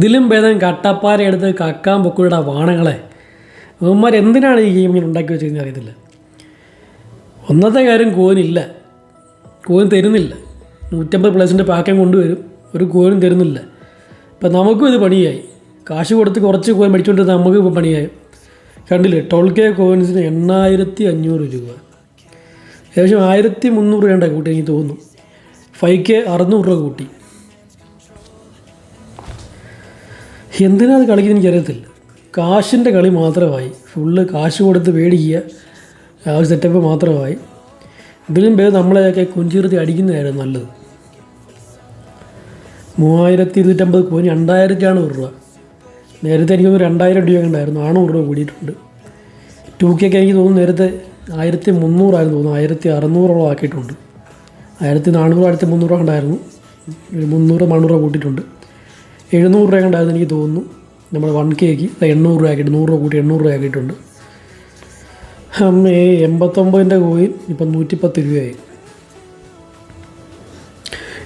ഇതിലും ഭേദം കട്ടപ്പാര എടുത്ത് കക്കാൻ പൊക്കുയുടെ വാണങ്ങളെ. ഇവന്മാർ എന്തിനാണ് ഈ ഗെയിം ഉണ്ടാക്കി വെച്ചതെന്ന് അറിയത്തില്ല. ഒന്നത്തെ കാര്യം കോനില്ല. കോൻ തരുന്നില്ല. നൂറ്റമ്പത് പ്ലേസിന്റെ പാക്കം കൊണ്ടുവരും. ഒരു കോയിനും തരുന്നില്ല. ഇപ്പം നമുക്കും ഇത് പണിയായി. കാശ് കൊടുത്ത് കുറച്ച് കോയിൻ മേടിച്ചുകൊണ്ട് നമുക്ക് ഇപ്പോൾ പണിയായി. കണ്ടില്ലേ? ടോൾ കെ കോയിൻസിന് എണ്ണായിരത്തി അഞ്ഞൂറ് രൂപ. ഏകദേശം ആയിരത്തി മുന്നൂറ് രൂപ കൂട്ടി എനിക്ക് തോന്നുന്നു. ഫൈവ് കെ അറുന്നൂറ് രൂപ കൂട്ടി. എന്തിനാ അത് കളിക്കുന്നത് എനിക്കറിയത്തില്ല. കാശിന്റെ കളി മാത്രമായി. ഫുള്ള് കാശ് കൊടുത്ത് പേടിക്കുക. ആ ഒരു സെറ്റപ്പ് മാത്രമായി. ഇതിലും പേര് നമ്മളെയൊക്കെ കുഞ്ചിർത്തി അടിക്കുന്നതായിരുന്നു നല്ലത്. മൂവായിരത്തി ഇരുന്നൂറ്റമ്പത് കോയിൻ രണ്ടായിരത്തി അറുന്നൂറ് രൂപ. നേരത്തെ എനിക്ക് തോന്നുന്നു രണ്ടായിരം രൂപ ഉണ്ടായിരുന്നു നാനൂറ് രൂപ കൂടിയിട്ടുണ്ട്. ടു കെക്ക് എനിക്ക് തോന്നുന്നു നേരത്തെ ആയിരത്തി മുന്നൂറായിരുന്നു തോന്നുന്നു. ആയിരത്തി അറുന്നൂറോളം ആക്കിയിട്ടുണ്ട്. ആയിരത്തി നാനൂറ് ആയിരത്തി മുന്നൂറ് ഉണ്ടായിരുന്നു ഒരു മുന്നൂറ് നാനൂറ് കൂട്ടിയിട്ടുണ്ട്. എഴുന്നൂറ് രൂപ ഉണ്ടായിരുന്നു എനിക്ക് തോന്നുന്നു. നമ്മൾ വൺ കെക്ക് എണ്ണൂറ് രൂപ ആക്കിയിട്ട് നൂറ് രൂപ കൂട്ടി എണ്ണൂറ് രൂപ ആക്കിയിട്ടുണ്ട്. അമ്മേ എൺപത്തൊമ്പതിന്റെ കോയിൻ ഇപ്പം നൂറ്റിപ്പത്ത് രൂപയായി.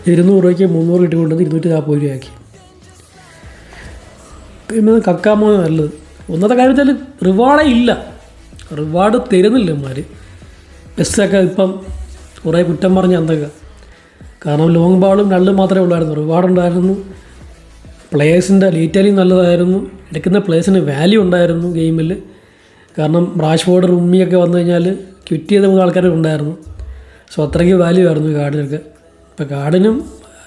ഇരുന്നൂറ് രൂപയ്ക്ക് മുന്നൂറ് കിട്ടിക്കൊണ്ടത് ഇരുന്നൂറ്റി നാൽപ്പത് രൂപയാക്കി. പിന്നെ കക്കാമോ നല്ലത്. ഒന്നത്തെ കാര്യം വെച്ചാൽ റിവാർഡേ ഇല്ല. റിവാർഡ് തരുന്നില്ല ഇവന്മാർ ബസ്സൊക്കെ ഇപ്പം കുറേ കുറ്റം പറഞ്ഞ് എന്തൊക്കെ കാരണം ലോങ് ബാളും രണ്ടും മാത്രമേ ഉള്ളായിരുന്നു. റിവാർഡ് ഉണ്ടായിരുന്നു. പ്ലേയേഴ്സിന്റെ ഡീറ്റെയിലിംഗ് നല്ലതായിരുന്നു. എടുക്കുന്ന പ്ലേയേഴ്സിന് വാല്യൂ ഉണ്ടായിരുന്നു ഗെയിമിൽ കാരണം റാഷ്ഫോർഡ് റുമ്മിയൊക്കെ വന്നു കഴിഞ്ഞാൽ ക്വിറ്റ് ചെയ്ത മൂന്ന് ആൾക്കാരൊക്കെ ഉണ്ടായിരുന്നു. സോ അത്രയ്ക്ക് വാല്യൂ ആയിരുന്നു കാർഡിനൊക്കെ. ഇപ്പം കാർഡിനും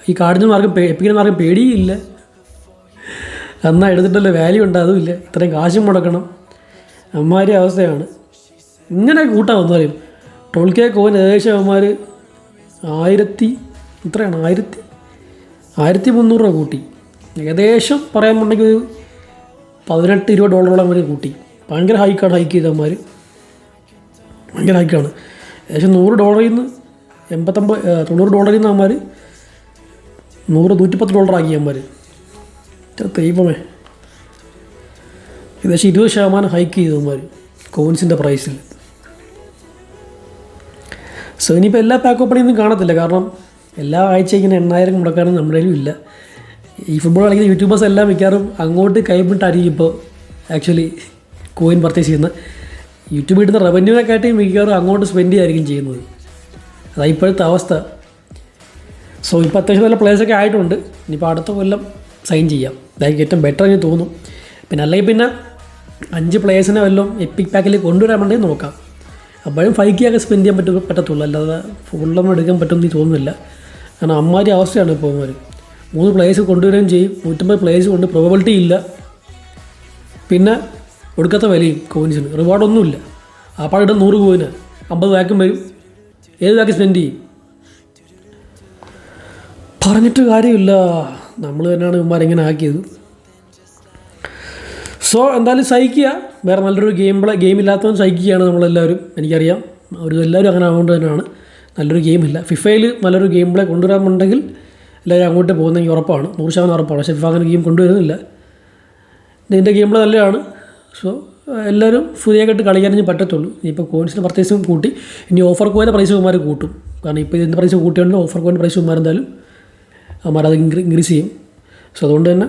ഈ കാർഡിനും ആർക്കും എപ്പിക്കുന്ന ആർക്കും പേടിയില്ല. എന്നാൽ എടുത്തിട്ടല്ലേ വാല്യൂ ഉണ്ട് അതുമില്ല ഇത്രയും കാശും മുടക്കണം. അമ്മാരി അവസ്ഥയാണ്. ഇങ്ങനെ കൂട്ടാൻ വന്നു പറയും. ടോൾ കെ കോൻ ഏകദേശം അവന്മാർ ആയിരത്തി എത്രയാണ്? ആയിരത്തി ആയിരത്തി മുന്നൂറ് രൂപ കൂട്ടി. ഏകദേശം പറയാനുണ്ടെങ്കിൽ ഒരു പതിനെട്ട് ഇരുപത് ഡോളറോളം വരെ കൂട്ടി. ഭയങ്കര ഹൈക്കാണ് ഹൈക്ക് ചെയ്തവന്മാർ ഭയങ്കര ഹൈക്കാണ് ഏകദേശം നൂറ് ഡോളറിൽ നിന്ന് എൺപത്തൊമ്പത് തൊണ്ണൂറ് ഡോളറിൽ നിന്ന് അവന്മാർ നൂറ് നൂറ്റിപ്പത്ത് ഡോളർ ആക്കി അവന്മാർ ദൈവമേ. ഏകദേശം ഇരുപത് ശതമാനം ഹൈക്ക് ചെയ്തവന്മാർ കോയിൻസിന്റെ പ്രൈസിൽ സോ ഇനിയിപ്പോൾ എല്ലാ പാക്ക് ഓപ്പണിങ്ങും കാണത്തില്ല. കാരണം എല്ലാ ആഴ്ച ഇങ്ങനെ എണ്ണായിരം മുടക്കാനും നമ്മുടെ ഇല്ല. ഈ ഫുട്ബോൾ കളിക്കുന്ന യൂട്യൂബേഴ്സ് എല്ലാം മിക്കവാറും അങ്ങോട്ട് കൈവിട്ടായിരിക്കും ഇപ്പോൾ ആക്ച്വലി കോയിൻ പർച്ചേസ് ചെയ്യുന്നത്. യൂട്യൂബ് കിട്ടുന്ന റവന്യൂവിനെക്കാട്ടിയും മിക്കവാറും അങ്ങോട്ട് സ്പെൻഡ് ചെയ്യായിരിക്കും ചെയ്യുന്നത്. അതാണ് ഇപ്പോഴത്തെ അവസ്ഥ. സോ ഇപ്പോൾ അത്യാവശ്യം നല്ല പ്ലേസൊക്കെ ആയിട്ടുണ്ട്. ഇനിയിപ്പോൾ അടുത്ത കൊല്ലം സൈൻ ചെയ്യാം. അതായിരിക്കും ഏറ്റവും ബെറ്റർ എന്ന് തോന്നും. പിന്നെ അല്ലെങ്കിൽ പിന്നെ അഞ്ച് പ്ലേയേഴ്സിനെ വല്ലതും എപ്പിക് പാക്കിൽ കൊണ്ടുവരാൻ വേണ്ടി നോക്കാം. അപ്പോഴും ഫൈവ് കെ ഒക്കെ സ്പെൻഡ് ചെയ്യാൻ പറ്റും പറ്റത്തുള്ളൂ. അല്ലാതെ ഫുള്ളൊന്നും എടുക്കാൻ പറ്റുമെന്ന് തോന്നുന്നില്ല. കാരണം അമ്മാരി അവസ്ഥയാണ് അവന്മാർ മൂന്ന് പ്ലേസ് കൊണ്ടുവരികയും ചെയ്യും. നൂറ്റമ്പത് പ്ലേസ് കൊണ്ട് പ്രോബബിലിറ്റി ഇല്ല. പിന്നെ ഒടുക്കത്തെ വിലയും കോയിൻസിന് റിവാർഡൊന്നുമില്ല ആ പാടിട്ട് നൂറ് കോയിന് അമ്പത് വാക്കും വരും. ഏത് വാക്ക് സ്പെൻഡ് ചെയ്യും? പറഞ്ഞിട്ട് കാര്യമില്ല. നമ്മൾ തന്നെയാണ് ഇവന്മാരിങ്ങനെ ആക്കിയത്. സോ എന്തായാലും സഹിക്കുക. വേറെ നല്ലൊരു ഗെയിം പ്ലേ ഗെയിം ഇല്ലാത്തവൻ സഹിക്കുകയാണ് നമ്മളെല്ലാവരും. എനിക്കറിയാം. അവർ എല്ലാവരും അങ്ങനെ ആവുകൊണ്ട് തന്നെയാണ്. നല്ലൊരു ഗെയിമില്ല ഫിഫയിൽ നല്ലൊരു ഗെയിം പ്ലേ കൊണ്ടുവരാനുണ്ടെങ്കിൽ എല്ലാവരും അങ്ങോട്ട് പോകുന്നെങ്കിൽ ഉറപ്പാണ്. നൂറ് ശതമാനം ഉറപ്പാണ്. പക്ഷേ ഫിഫ ഗെയിം കൊണ്ടുവരുന്നില്ല. ഇതിന്റെ ഗെയിം പ്ലേ നല്ലതാണ്. സോ എല്ലാവരും ഫ്രീ ആയിട്ട് കളിക്കാൻ ഇനി പറ്റത്തുള്ളൂ. ഇനിയിപ്പോൾ കോയിൻസിന്റെ പർച്ചേസും കൂട്ടി. ഇനി ഓഫർ കോയിന്റെ പ്രൈസ് ഇവന്മാർ കൂട്ടും. കാരണം ഇപ്പോൾ ഇതിന്റെ പ്രൈസ് കൂട്ടിയാണെങ്കിൽ ഓഫർ കോയിന്റെ പ്രൈസ് ഇവന്മാർ എന്തായാലും. അവന്മാരത് ഇൻക്രീ ഇൻക്രീസ് ചെയ്യും. സോ അതുകൊണ്ട് തന്നെ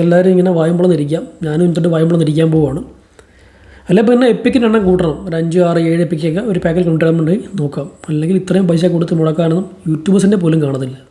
എല്ലാവരും ഇങ്ങനെ വായുമ്പോളം ഇരിക്കാം ഞാനും ഇന്നിട്ട് വായുമ്പോളം ഇരിക്കാൻ പോവുകയാണ് അല്ല പിന്നെ എപ്പിക്കിന് എണ്ണം കൂട്ടണം. ഒരു അഞ്ച് ആറ് ഏഴ് എപ്പിക്കൊക്കെ ഒരു പാക്കറ്റ് കൊണ്ടുവരാൻ വേണ്ടി നോക്കാം. അല്ലെങ്കിൽ ഇത്രയും പൈസ കൊടുത്ത് മുടക്കാനൊന്നും യൂട്യൂബേഴ്സിന്റെ പോലും കാണത്തില്ല.